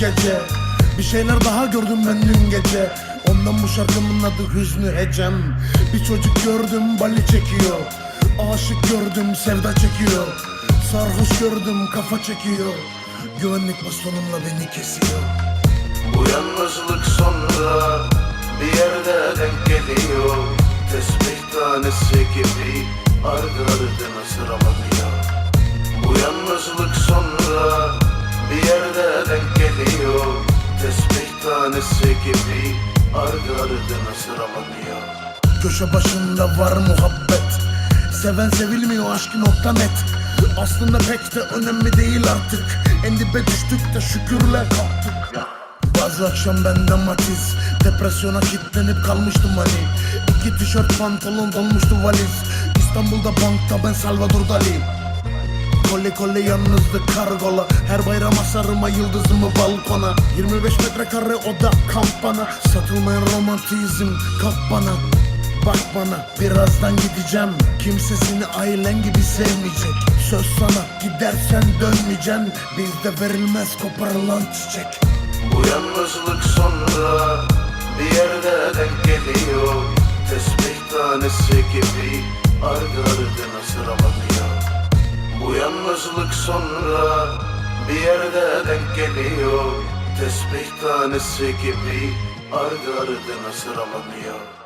gece. Bir şeyler daha gördüm ben dün gece. Ondan bu şarkımın adı Hüznü Hecem Bir çocuk gördüm bali çekiyor. Aşık gördüm sevda çekiyor. Sarhoş gördüm kafa çekiyor. Güvenlik bastonumla beni kesiyor. Bu yalnızlık sonra bir yerde denk geliyor. Tesbih tanesi gibi ardı ardına sıralanıyor gibi ardı ardına sıralanıyor Köşe başında var muhabbet. Seven sevilmiyor aşkı nokta net. Aslında pek de önemli değil artık. En dibe düştük de şükürle kalktık. Bazı akşam bende matiz. Depresyona kilitlenip kalmıştım hani İki tişört pantolon dolmuştu valiz. İstanbul'da bankta ben Salvador Dali Kole kole yalnızlık kargola. Her bayram asarıma yıldızımı balkona 25 metrekare oda kamp bana Satılmayan romantizm kap bana. Bak bana birazdan gideceğim. Kimse seni ailen gibi sevmeyecek. Söz sana gidersen dönmeyeceksin Bizde verilmez koparılan çiçek. Bu yalnızlık sonra yalnızlık sonra bir yerde denk geliyor. Tesbih tanesi gibi ardı ardına sıralanıyor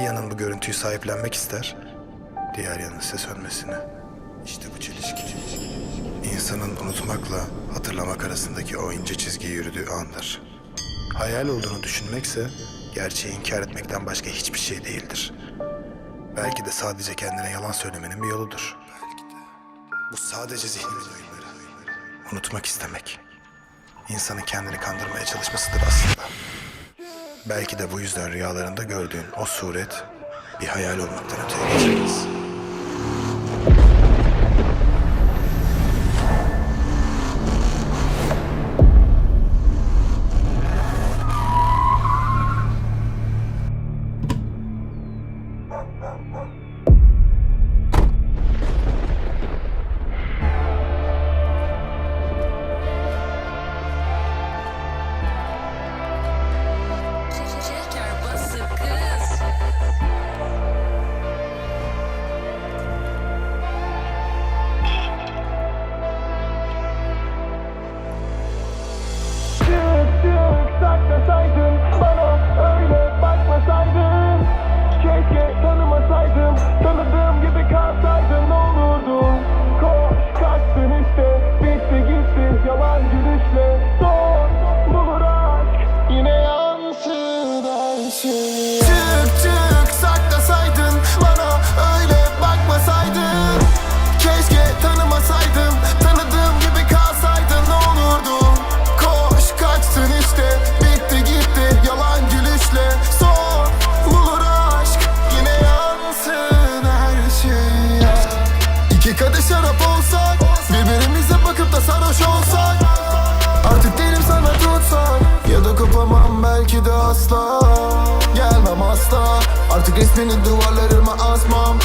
Bir yanın bu görüntüyü sahiplenmek ister, diğer yanın ise sönmesini. İşte bu çelişki. İnsanın unutmakla hatırlamak arasındaki o ince çizgiyi yürüdüğü andır. Hayal olduğunu düşünmekse gerçeği inkar etmekten başka hiçbir şey değildir. Belki de sadece kendine yalan söylemenin bir yoludur. Belki de. Bu sadece zihnimin oyunları. Unutmak istemek. İnsanın kendini kandırmaya çalışmasıdır aslında. Belki de bu yüzden rüyalarında gördüğün o suret bir hayal olmaktan öteye geçemez. Sarhoş olsak Artık derim sana tutsak Ya da kopamam belki de asla. Gelmem asla. Artık resmini duvarlarıma asmam